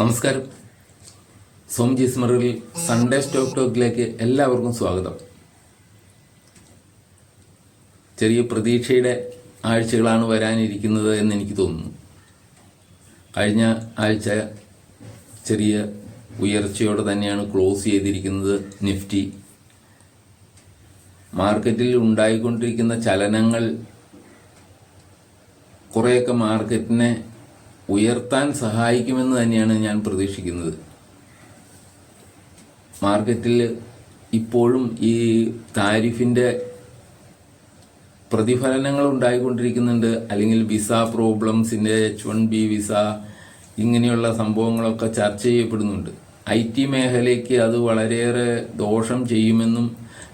നമസ്കാരം. സോംജി സ്മറിൽ Sunday stock ടോക്കിലേക്ക് എല്ലാവർക്കും സ്വാഗതം. ചെറിയ പ്രതീക്ഷയുടെ ആഴ്ചകളാണ് വരാനിരിക്കുന്നത് എന്ന് എനിക്ക് തോന്നുന്നു. കഴിഞ്ഞ ആഴ്ച ചെറിയ ഉയർച്ചയോടെ തന്നെയാണ് ക്ലോസ് ചെയ്തിരിക്കുന്നത് നിഫ്റ്റി മാർക്കറ്റിൽ ഉണ്ടായിക്കൊണ്ടിരിക്കുന്ന ചലനങ്ങൾ കുറേയൊക്കെ മാർക്കറ്റിനെ ഉയർത്താൻ സഹായിക്കുമെന്ന് തന്നെയാണ് ഞാൻ പ്രതീക്ഷിക്കുന്നത്. മാർക്കറ്റിൽ ഇപ്പോഴും ഈ താരിഫിന്റെ പ്രതിഫലനങ്ങൾ ഉണ്ടായിക്കൊണ്ടിരിക്കുന്നുണ്ട്. അല്ലെങ്കിൽ വിസ പ്രോബ്ലംസിന്റെ എച്ച് വൺ ബി വിസ ഇങ്ങനെയുള്ള സംഭവങ്ങളൊക്കെ ചർച്ച ചെയ്യപ്പെടുന്നുണ്ട്. ഐ ടി മേഖലയ്ക്ക് അത് വളരെയേറെ ദോഷം ചെയ്യുമെന്നും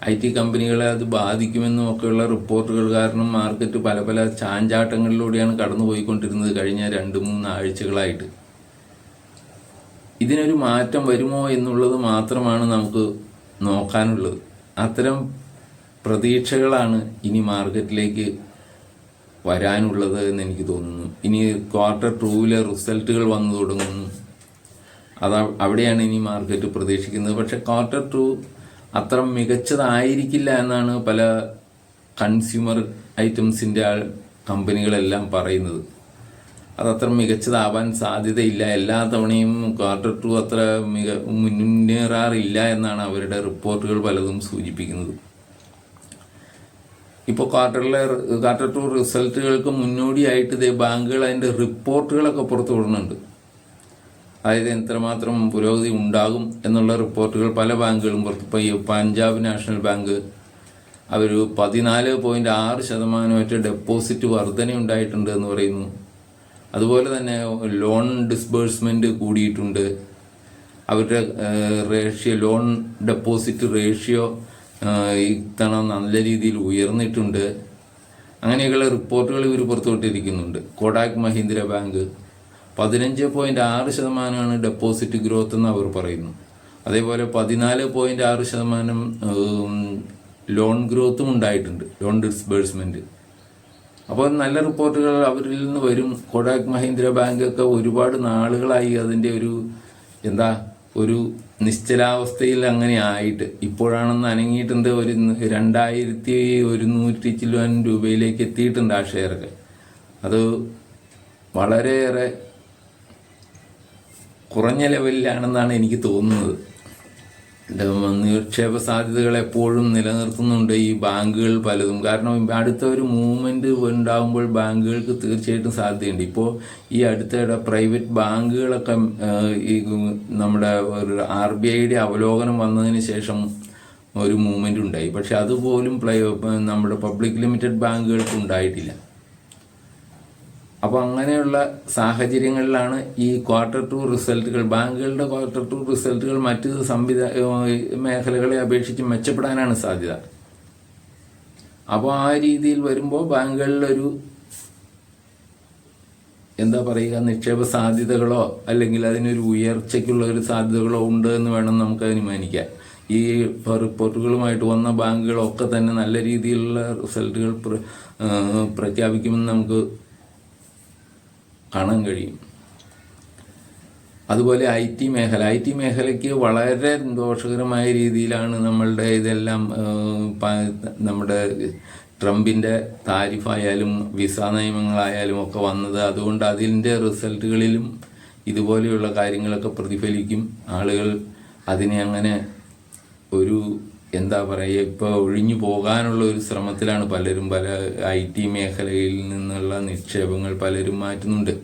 ഐ ടി കമ്പനികളെ അത് ബാധിക്കുമെന്നും ഒക്കെയുള്ള റിപ്പോർട്ടുകൾ കാരണം മാർക്കറ്റ് പല പല ചാഞ്ചാട്ടങ്ങളിലൂടെയാണ് കടന്നുപോയിക്കൊണ്ടിരുന്നത് കഴിഞ്ഞ രണ്ട് മൂന്ന് ആഴ്ചകളായിട്ട്. ഇതിനൊരു മാറ്റം വരുമോ എന്നുള്ളത് മാത്രമാണ് നമുക്ക് നോക്കാനുള്ളത്. അത്തരം പ്രതീക്ഷകളാണ് ഇനി മാർക്കറ്റിലേക്ക് വരാനുള്ളത് എന്ന് എനിക്ക് തോന്നുന്നു. ഇനി ക്വാർട്ടർ ടൂവിലെ റിസൾട്ടുകൾ വന്നു തുടങ്ങുന്നു. അത് അവിടെയാണ് ഇനി മാർക്കറ്റ് പ്രതീക്ഷിക്കുന്നത്. പക്ഷേ ക്വാർട്ടർ ടു അത്ര മികച്ചതായിരിക്കില്ല എന്നാണ് പല കൺസ്യൂമർ ഐറ്റംസിന്റെ കമ്പനികളെല്ലാം പറയുന്നത്. അത് അത്ര മികച്ചതാവാൻ സാധ്യതയില്ല. എല്ലാ തവണയും ക്വാർട്ടർ ടു അത്ര മിക മുന്നേറാറില്ല എന്നാണ് അവരുടെ റിപ്പോർട്ടുകൾ പലതും സൂചിപ്പിക്കുന്നത്. ഇപ്പോൾ ക്വാർട്ടറിലെ ക്വാർട്ടർ ടു റിസൾട്ടുകൾക്ക് മുന്നോടിയായിട്ട് ഇതേ ബാങ്കുകൾ അതിന്റെ റിപ്പോർട്ടുകളൊക്കെ പുറത്തു വിടുന്നുണ്ട്. അതായത് എത്രമാത്രം പുരോഗതി ഉണ്ടാകും എന്നുള്ള റിപ്പോർട്ടുകൾ പല ബാങ്കുകളും പുറത്ത്. ഇപ്പോൾ പഞ്ചാബ് നാഷണൽ ബാങ്ക് അവർ പതിനാല് പോയിന്റ് ആറ് ശതമാനമായിട്ട് ഡെപ്പോസിറ്റ് വർധന ഉണ്ടായിട്ടുണ്ട് എന്ന് പറയുന്നു. അതുപോലെ തന്നെ ലോൺ ഡിസ്ബേഴ്സ്മെന്റ് കൂടിയിട്ടുണ്ട്. അവരുടെ റേഷ്യോ ലോൺ ഡെപ്പോസിറ്റ് റേഷ്യോ ഇത്തവണ നല്ല രീതിയിൽ ഉയർന്നിട്ടുണ്ട്. അങ്ങനെയൊക്കെയുള്ള റിപ്പോർട്ടുകൾ ഇവർ പുറത്തുവിട്ടിരിക്കുന്നുണ്ട്. Kotak Mahindra bank. പതിനഞ്ച് പോയിന്റ് ആറ് ശതമാനമാണ് ഡെപ്പോസിറ്റ് ഗ്രോത്ത് എന്ന് അവർ പറയുന്നു. അതേപോലെ പതിനാല് പോയിന്റ് ആറ് ശതമാനം ലോൺ ഗ്രോത്തും ഉണ്ടായിട്ടുണ്ട് ലോൺ ഡിസ്ബേഴ്സ്മെന്റ് അപ്പോൾ നല്ല റിപ്പോർട്ടുകൾ അവരിൽ നിന്ന് വരും. കൊടാക് മഹീന്ദ്ര ബാങ്ക് ഒക്കെ ഒരുപാട് നാളുകളായി അതിന്റെ ഒരു എന്താ ഒരു നിശ്ചലാവസ്ഥയിൽ അങ്ങനെ ആയിട്ട്. ഇപ്പോഴാണെന്ന് അനങ്ങിയിട്ടുണ്ട് ഒരു രണ്ടായിരത്തി ഒരുന്നൂറ്റി ചില്ലുവാൻ രൂപയിലേക്ക് എത്തിയിട്ടുണ്ട് ആ ഷെയറൊക്കെ. അത് വളരെയേറെ കുറഞ്ഞ ലെവലിലാണെന്നാണ് എനിക്ക് തോന്നുന്നത്. നിക്ഷേപ സാധ്യതകൾ എപ്പോഴും നിലനിർത്തുന്നുണ്ട് ഈ ബാങ്കുകൾ പലതും. കാരണം അടുത്ത ഒരു മൂവ്മെന്റ് ഉണ്ടാകുമ്പോൾ ബാങ്കുകൾക്ക് തീർച്ചയായിട്ടും സാധ്യതയുണ്ട്. ഇപ്പോൾ ഈ അടുത്തിടെ പ്രൈവറ്റ് ബാങ്കുകളൊക്കെ ഈ നമ്മുടെ ഒരു ആർ ബി ഐയുടെ അവലോകനം വന്നതിന് ശേഷം ഒരു മൂവ്മെന്റ് ഉണ്ടായി. പക്ഷെ അതുപോലും നമ്മുടെ പബ്ലിക് ലിമിറ്റഡ് ബാങ്കുകൾക്ക് ഉണ്ടായിട്ടില്ല. അപ്പോൾ അങ്ങനെയുള്ള സാഹചര്യങ്ങളിലാണ് ഈ ക്വാർട്ടർ ടു റിസൾട്ടുകൾ ബാങ്കുകളുടെ ക്വാർട്ടർ ടു റിസൾട്ടുകൾ മറ്റ് സംവിധാ മേഖലകളെ അപേക്ഷിച്ച് മെച്ചപ്പെടാനാണ് സാധ്യത. അപ്പോൾ ആ രീതിയിൽ വരുമ്പോൾ ബാങ്കുകളിലൊരു എന്താ പറയുക നിക്ഷേപ സാധ്യതകളോ അല്ലെങ്കിൽ അതിനൊരു ഉയർച്ചയ്ക്കുള്ള ഒരു സാധ്യതകളോ ഉണ്ട് എന്ന് വേണം നമുക്ക് അനുമാനിക്കാം ഈ റിപ്പോർട്ടുകളുമായിട്ട് വന്ന ബാങ്കുകളൊക്കെ തന്നെ നല്ല രീതിയിലുള്ള റിസൾട്ടുകൾ പ്രഖ്യാപിക്കുമെന്ന് നമുക്ക് കാണാൻ കഴിയും. അതുപോലെ ഐ ടി മേഖല. ഐ ടി മേഖലയ്ക്ക് വളരെ ദോഷകരമായ രീതിയിലാണ് നമ്മളുടെ ഇതെല്ലാം നമ്മുടെ ട്രംപിന്റെ താരിഫായാലും വിസ നിയമങ്ങളായാലും ഒക്കെ വന്നത്. അതുകൊണ്ട് അതിന്റെ റിസൾട്ടുകളിലും ഇതുപോലെയുള്ള കാര്യങ്ങളൊക്കെ പ്രതിഫലിക്കും. ആളുകൾ അതിനെ അങ്ങനെ ഒരു എന്താ പറയുക ഇപ്പോൾ ഒഴിഞ്ഞു പോകാനുള്ള ഒരു ശ്രമത്തിലാണ് പലരും പല ഐ ടി മേഖലയിൽ നിന്നുള്ള നിക്ഷേപങ്ങൾ പലരും മാറ്റുന്നുണ്ട്.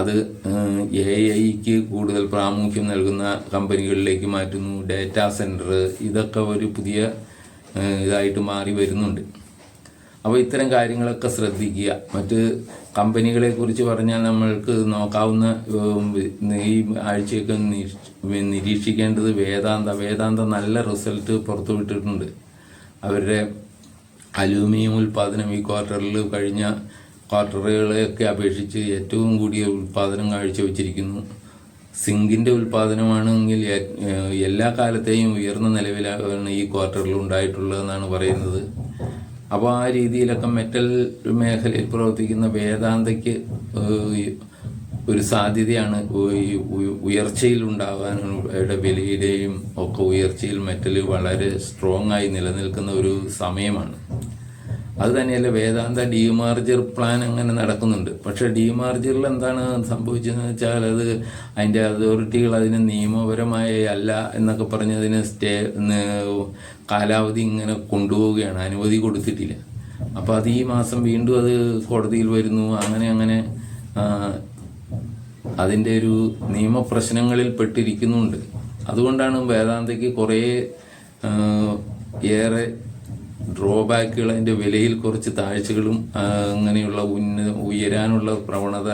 അത് എ ഐക്ക് കൂടുതൽ പ്രാമുഖ്യം നൽകുന്ന കമ്പനികളിലേക്ക് മാറ്റുന്നു. ഡാറ്റാ സെന്റർ ഇതൊക്കെ ഒരു പുതിയ ഇതായിട്ട് മാറി വരുന്നുണ്ട്. അപ്പോൾ ഇത്തരം കാര്യങ്ങളൊക്കെ ശ്രദ്ധിക്കുക. മറ്റ് കമ്പനികളെ കുറിച്ച് പറഞ്ഞാൽ നമ്മൾക്ക് നോക്കാവുന്ന ഈ ആഴ്ചയൊക്കെ നിരീക്ഷിക്കേണ്ടത് വേദാന്ത വേദാന്ത നല്ല റിസൾട്ട് പുറത്തുവിട്ടിട്ടുണ്ട് അവരുടെ അലൂമിനിയം ഉൽപ്പാദനം ഈ ക്വാർട്ടറിൽ കഴിഞ്ഞ ക്വാർട്ടറുകളെയൊക്കെ അപേക്ഷിച്ച് ഏറ്റവും കൂടിയ ഉൽപ്പാദനം കാഴ്ചവെച്ചിരിക്കുന്നു. സിങ്കിന്റെ ഉൽപ്പാദനമാണെങ്കിൽ എല്ലാ കാലത്തെയും ഉയർന്ന നിലവിലാണ് ഈ ക്വാർട്ടറിൽ ഉണ്ടായിട്ടുള്ളതെന്നാണ് പറയുന്നത്. അപ്പോൾ ആ രീതിയിലൊക്കെ മെറ്റൽ മേഖലയിൽ പ്രവർത്തിക്കുന്ന വേദാന്തയ്ക്ക് ഒരു സാധ്യതയാണ് ഉയർച്ചയിൽ ഉണ്ടാകാനുള്ള വിലയുടെയും ഒക്കെ ഉയർച്ചയിൽ മെറ്റൽ വളരെ സ്ട്രോങ് ആയി നിലനിൽക്കുന്ന ഒരു സമയമാണ്. അത് തന്നെയല്ല വേദാന്ത ഡിമാർജർ പ്ലാൻ അങ്ങനെ നടക്കുന്നുണ്ട്. പക്ഷെ ഡിമാർജറിൽ എന്താണ് സംഭവിച്ചതെന്ന് വെച്ചാൽ അത് അതിന്റെ അതോറിറ്റികൾ അതിന് നിയമപരമായ അല്ല എന്നൊക്കെ പറഞ്ഞതിന് സ്റ്റേ കാലാവധി ഇങ്ങനെ കൊണ്ടുപോവുകയാണ്. അനുമതി കൊടുത്തിട്ടില്ല. അപ്പോൾ അത് ഈ മാസം വീണ്ടും അത് കോടതിയിൽ വരുന്നു. അങ്ങനെ അങ്ങനെ അതിന്റെ ഒരു നിയമപ്രശ്നങ്ങളിൽ പെട്ടിരിക്കുന്നുണ്ട്. അതുകൊണ്ടാണ് വേദാന്തയ്ക്ക് കുറേ ഏറെ ഡ്രോബാക്കുകൾ അതിന്റെ വിലയിൽ കുറച്ച് താഴ്ചകളും അങ്ങനെയുള്ള ഉന്ന ഉയരാനുള്ള പ്രവണത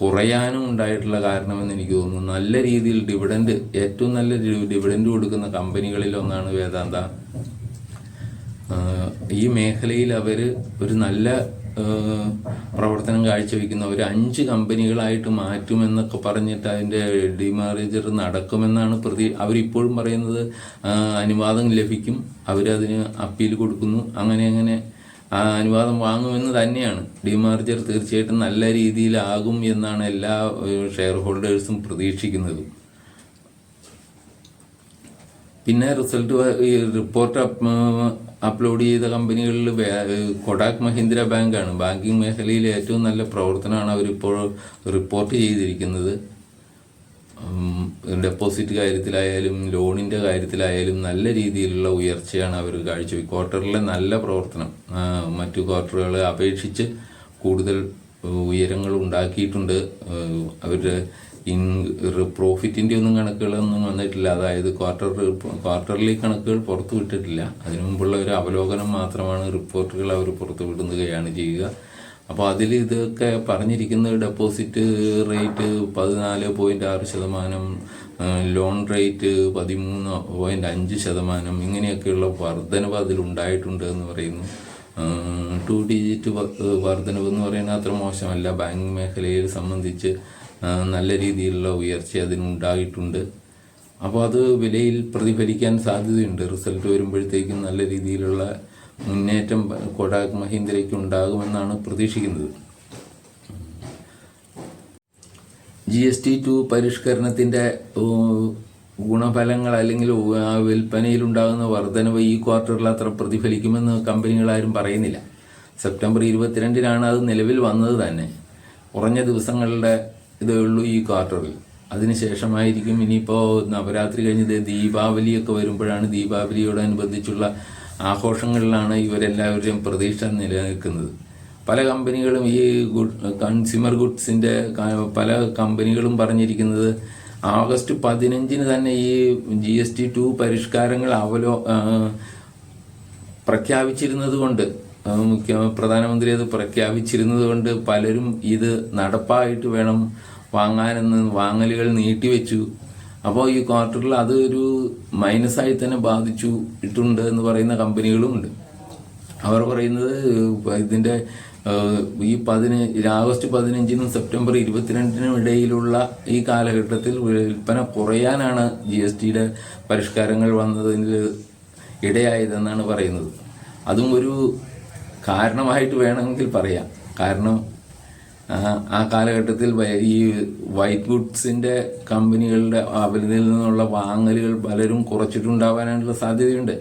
കുറയാനും ഉണ്ടായിട്ടുള്ള കാരണമെന്ന് എനിക്ക് തോന്നുന്നു. നല്ല രീതിയിൽ ഡിവിഡൻഡ് ഏറ്റവും നല്ല ഡിവിഡൻഡ് കൊടുക്കുന്ന കമ്പനികളിൽ ഒന്നാണ് വേദാന്ത. ഈ മേഖലയിൽ അവർ ഒരു നല്ല പ്രവർത്തനം കാഴ്ചവെക്കുന്ന ഒരു അഞ്ച് കമ്പനികളായിട്ട് മാറ്റുമെന്നൊക്കെ പറഞ്ഞിട്ട് അതിന്റെ ഡിമാറേജർ നടക്കുമെന്നാണ് പ്രതി അവരിപ്പോഴും പറയുന്നത്. അനുവാദം ലഭിക്കും. അവരതിന് അപ്പീൽ കൊടുക്കുന്നു. അങ്ങനെ അങ്ങനെ അനുവാദം വാങ്ങുമെന്ന് തന്നെയാണ്. ഡിമാർജർ തീർച്ചയായിട്ടും നല്ല രീതിയിലാകും എന്നാണ് എല്ലാ ഷെയർ ഹോൾഡേഴ്സും പ്രതീക്ഷിക്കുന്നത്. പിന്നെ റിസൾട്ട് ഈ റിപ്പോർട്ട് അപ്ലോഡ് ചെയ്ത കമ്പനികളിൽ കൊടാക് മഹീന്ദ്ര ബാങ്കാണ് ബാങ്കിങ് മേഖലയിൽ ഏറ്റവും നല്ല പ്രവർത്തനമാണ് അവരിപ്പോൾ റിപ്പോർട്ട് ചെയ്തിരിക്കുന്നത്. ഡെപ്പോസിറ്റ് കാര്യത്തിലായാലും ലോണിന്റെ കാര്യത്തിലായാലും നല്ല രീതിയിലുള്ള ഉയർച്ചയാണ് അവർ കാഴ്ച ക്വാർട്ടറിലെ നല്ല പ്രവർത്തനം. മറ്റു ക്വാർട്ടറുകളെ അപേക്ഷിച്ച് കൂടുതൽ ഉയരങ്ങൾ ഉണ്ടാക്കിയിട്ടുണ്ട്. അവരുടെ ഇൻ പ്രോഫിറ്റിന്റെ ഒന്നും കണക്കുകളൊന്നും വന്നിട്ടില്ല. അതായത് ക്വാർട്ടർ ക്വാർട്ടർലി കണക്കുകൾ പുറത്തു വിട്ടിട്ടില്ല. അതിനു മുമ്പുള്ള ഒരു അവലോകനം മാത്രമാണ് റിപ്പോർട്ടുകൾ അവർ പുറത്തു വിടുകയാണ് ചെയ്യുക. അപ്പോൾ അതിൽ ഇതൊക്കെ പറഞ്ഞിരിക്കുന്നത് ഡെപ്പോസിറ്റ് റേറ്റ് പതിനാല് പോയിന്റ് ആറ് ശതമാനം ലോൺ റേറ്റ് പതിമൂന്ന് പോയിന്റ് അഞ്ച് ശതമാനം ഇങ്ങനെയൊക്കെയുള്ള വർധനവ് അതിലുണ്ടായിട്ടുണ്ട് എന്ന് പറയുന്നു. ടു ഡിജിറ്റ് വർധനവ് എന്ന് പറയുന്നത് അത്ര മോശമല്ല. ബാങ്കിങ് മേഖലയെ സംബന്ധിച്ച് നല്ല രീതിയിലുള്ള ഉയർച്ച അതിനുണ്ടായിട്ടുണ്ട്. അപ്പോൾ അത് വിലയിൽ പ്രതിഫലിക്കാൻ സാധ്യതയുണ്ട്. റിസൾട്ട് വരുമ്പോഴത്തേക്കും നല്ല രീതിയിലുള്ള മുന്നേറ്റം കൊടാക് മഹീന്ദ്രയ്ക്ക് ഉണ്ടാകുമെന്നാണ് പ്രതീക്ഷിക്കുന്നത്. ജി എസ് ടി ടു പരിഷ്കരണത്തിന്റെ ഗുണഫലങ്ങൾ അല്ലെങ്കിൽ വിൽപ്പനയിലുണ്ടാകുന്ന വർധനവ് ഈ ക്വാർട്ടറിൽ അത്ര പ്രതിഫലിക്കുമെന്ന് കമ്പനികളാരും പറയുന്നില്ല. സെപ്റ്റംബർ ഇരുപത്തിരണ്ടിനാണ് അത് നിലവിൽ വന്നത് തന്നെ. കുറഞ്ഞ ദിവസങ്ങളുടെ ഇതേ ഉള്ളൂ ഈ ക്വാർട്ടറിൽ അതിനുശേഷമായിരിക്കും ഇനിയിപ്പോൾ നവരാത്രി കഴിഞ്ഞ് ദീപാവലിയൊക്കെ വരുമ്പോഴാണ് ദീപാവലിയോടനുബന്ധിച്ചുള്ള ആഘോഷങ്ങളിലാണ് ഇവരെല്ലാവരുടെയും പ്രതീക്ഷ നിലനിൽക്കുന്നത്. പല കമ്പനികളും ഈ ഗുഡ് കൺസ്യൂമർ ഗുഡ്സിന്റെ പല കമ്പനികളും പറഞ്ഞിരിക്കുന്നത് ആഗസ്റ്റ് പതിനഞ്ചിന് തന്നെ ഈ ജി എസ് ടി ടു പരിഷ്കാരങ്ങൾ അവലോ പ്രഖ്യാപിച്ചിരുന്നത് കൊണ്ട് മുഖ്യ പ്രധാനമന്ത്രി അത് പ്രഖ്യാപിച്ചിരുന്നത് കൊണ്ട് പലരും ഇത് നടപ്പായിട്ട് വേണം വാങ്ങാനെന്ന് വാങ്ങലുകൾ നീട്ടിവെച്ചു അപ്പോൾ ഈ ക്വാർട്ടറിൽ അത് ഒരു മൈനസായി തന്നെ ബാധിച്ചു ഇട്ടുണ്ട് എന്ന് പറയുന്ന കമ്പനികളുമുണ്ട് അവർ പറയുന്നത് ഇതിന്റെ ഈ പതിന ആഗസ്റ്റ് പതിനഞ്ചിനും സെപ്റ്റംബർ ഇരുപത്തിരണ്ടിനും ഇടയിലുള്ള ഈ കാലഘട്ടത്തിൽ വിൽപ്പന കുറയാനാണ് ജി എസ് ടിയുടെ പരിഷ്കാരങ്ങൾ വന്നതിൽ ഇടയായതെന്നാണ് പറയുന്നത്. അതും ഒരു കാരണമായിട്ട് വേണമെങ്കിൽ പറയാം. കാരണം ആ, കാലഘട്ടത്തിൽ ഈ വൈറ്റ് ഗുഡ്സിന്റെ കമ്പനികളുടെ അവരിൽ നിന്നുള്ള വാങ്ങലുകൾ പലരും കുറച്ചിട്ടുണ്ടാവാനായിട്ടുള്ള സാധ്യതയുണ്ട്.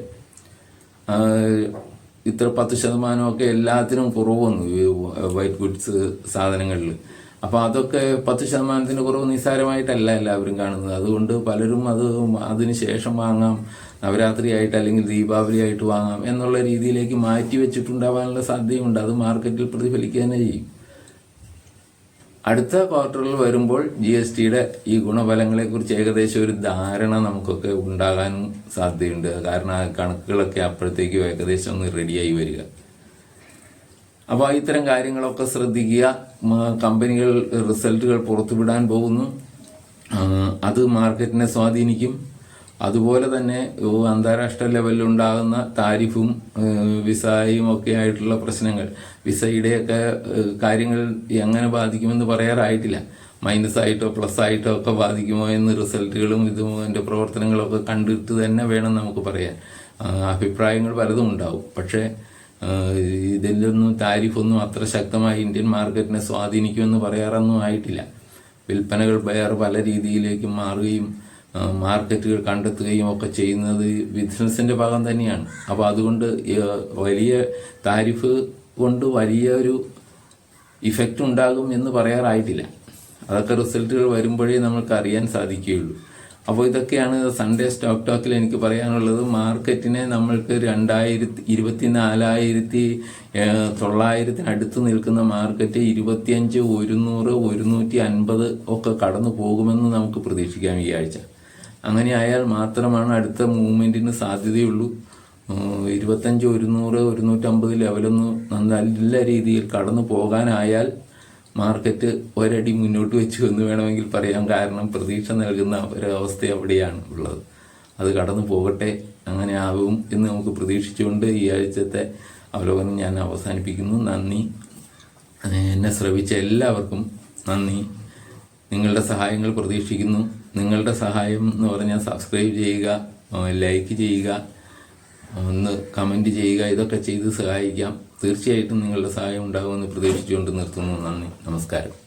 ഇത്ര പത്ത് ശതമാനമൊക്കെ എല്ലാത്തിനും കുറവ് വന്നു വൈറ്റ് ഗുഡ്സ് സാധനങ്ങളിൽ. അപ്പോൾ അതൊക്കെ പത്ത് ശതമാനത്തിന് കുറവ് നിസ്സാരമായിട്ടല്ല എല്ലാവരും കാണുന്നത്. അതുകൊണ്ട് പലരും അത് അതിന് ശേഷം വാങ്ങാം. നവരാത്രി ആയിട്ട് അല്ലെങ്കിൽ ദീപാവലി ആയിട്ട് വാങ്ങാം എന്നുള്ള രീതിയിലേക്ക് മാറ്റി വെച്ചിട്ടുണ്ടാവാനുള്ള സാധ്യതയുണ്ട്. അത് മാർക്കറ്റിൽ പ്രതിഫലിക്കുക തന്നെ ചെയ്യും. അടുത്ത ക്വാർട്ടറിൽ വരുമ്പോൾ ജി എസ് ടിയുടെ ഈ ഗുണഫലങ്ങളെക്കുറിച്ച് ഏകദേശം ഒരു ധാരണ നമുക്കൊക്കെ ഉണ്ടാകാനും സാധ്യതയുണ്ട്. കാരണം കണക്കുകളൊക്കെ അപ്പോഴത്തേക്കും ഏകദേശം ഒന്ന് റെഡിയായി വരിക. അപ്പോൾ ഇത്തരം കാര്യങ്ങളൊക്കെ ശ്രദ്ധിക്കുക. കമ്പനികൾ റിസൾട്ടുകൾ പുറത്തുവിടാൻ പോകുന്നു. അത് മാർക്കറ്റിനെ സ്വാധീനിക്കും. അതുപോലെ തന്നെ അന്താരാഷ്ട്ര ലെവലിൽ ഉണ്ടാകുന്ന താരിഫും വിസയും ഒക്കെ ആയിട്ടുള്ള പ്രശ്നങ്ങൾ. വിസയുടെയൊക്കെ കാര്യങ്ങൾ എങ്ങനെ ബാധിക്കുമെന്ന് പറയാറായിട്ടില്ല. മൈനസ് ആയിട്ടോ പ്ലസ് ആയിട്ടോ ഒക്കെ ബാധിക്കുമോ എന്ന് റിസൾട്ടുകളും ഇതും അതിന്റെ പ്രവർത്തനങ്ങളൊക്കെ കണ്ടിട്ട് തന്നെ വേണം നമുക്ക് പറയാൻ. അഭിപ്രായങ്ങൾ പലതും ഉണ്ടാവും. പക്ഷേ ഇതിലൊന്നും താരിഫൊന്നും അത്ര ശക്തമായി ഇന്ത്യൻ മാർക്കറ്റിനെ സ്വാധീനിക്കുമെന്ന് പറയാറൊന്നും ആയിട്ടില്ല. വിൽപ്പനകൾ വേറെ പല രീതിയിലേക്ക് മാറുകയും മാർക്കറ്റുകൾ കണ്ടെത്തുകയും ഒക്കെ ചെയ്യുന്നത് ബിസിനസിന്റെ ഭാഗം തന്നെയാണ്. അപ്പോൾ അതുകൊണ്ട് വലിയ താരിഫ് കൊണ്ട് വലിയൊരു ഇഫക്റ്റ് ഉണ്ടാകും എന്ന് പറയാറായിട്ടില്ല. അതൊക്കെ റിസൾട്ടുകൾ വരുമ്പോഴേ നമുക്ക് അറിയാൻ സാധിക്കുകയുള്ളൂ. അപ്പോൾ ഇതൊക്കെയാണ് സൺഡേ സ്റ്റോക്ക് ടോക്കിൽ എനിക്ക് പറയാനുള്ളത്. മാർക്കറ്റിനെ നമ്മൾക്ക് രണ്ടായിരത്തി ഇരുപത്തി നാലായിരത്തി തൊള്ളായിരത്തിനടുത്ത് നിൽക്കുന്ന മാർക്കറ്റ് ഇരുപത്തിയഞ്ച് ഒരുന്നൂറ് ഒരുന്നൂറ്റി അൻപത് ഒക്കെ കടന്നു പോകുമെന്ന് നമുക്ക് പ്രതീക്ഷിക്കാം ഈ ആഴ്ച. അങ്ങനെ ആയാൽ മാത്രമാണ് അടുത്ത മൂവ്മെന്റിന് സാധ്യതയുള്ളൂ. ഇരുപത്തഞ്ച് ഒരുന്നൂറ് ഒരുന്നൂറ്റമ്പത് ലെവലൊന്ന് നല്ല രീതിയിൽ കടന്നു പോകാനായാൽ മാർക്കറ്റ് ഒരടി മുന്നോട്ട് വെച്ചു എന്ന് വേണമെങ്കിൽ പറയാം. കാരണം പ്രതീക്ഷ നൽകുന്ന ഒരവസ്ഥ അവിടെയാണ് ഉള്ളത്. അത് കടന്നു പോകട്ടെ അങ്ങനെ ആകും എന്ന് നമുക്ക് പ്രതീക്ഷിച്ചുകൊണ്ട് ഈ ആഴ്ചത്തെ അവലോകനം ഞാൻ അവസാനിപ്പിക്കുന്നു. നന്ദി. എന്നെ ശ്രവിച്ച എല്ലാവർക്കും നന്ദി. നിങ്ങളുടെ സഹായങ്ങൾ പ്രതീക്ഷിക്കുന്നു. നിങ്ങളുടെ സഹായം എന്ന് പറഞ്ഞാൽ സബ്സ്ക്രൈബ് ചെയ്യുക ലൈക്ക് ചെയ്യുക ഒന്ന് കമന്റ് ചെയ്യുക ഇതൊക്കെ ചെയ്ത് സഹായിക്കാം. തീർച്ചയായിട്ടും നിങ്ങളുടെ സഹായം ഉണ്ടാകുമെന്ന് പ്രതീക്ഷിച്ചുകൊണ്ട് നിർത്തുന്നു. നന്ദി. നമസ്കാരം.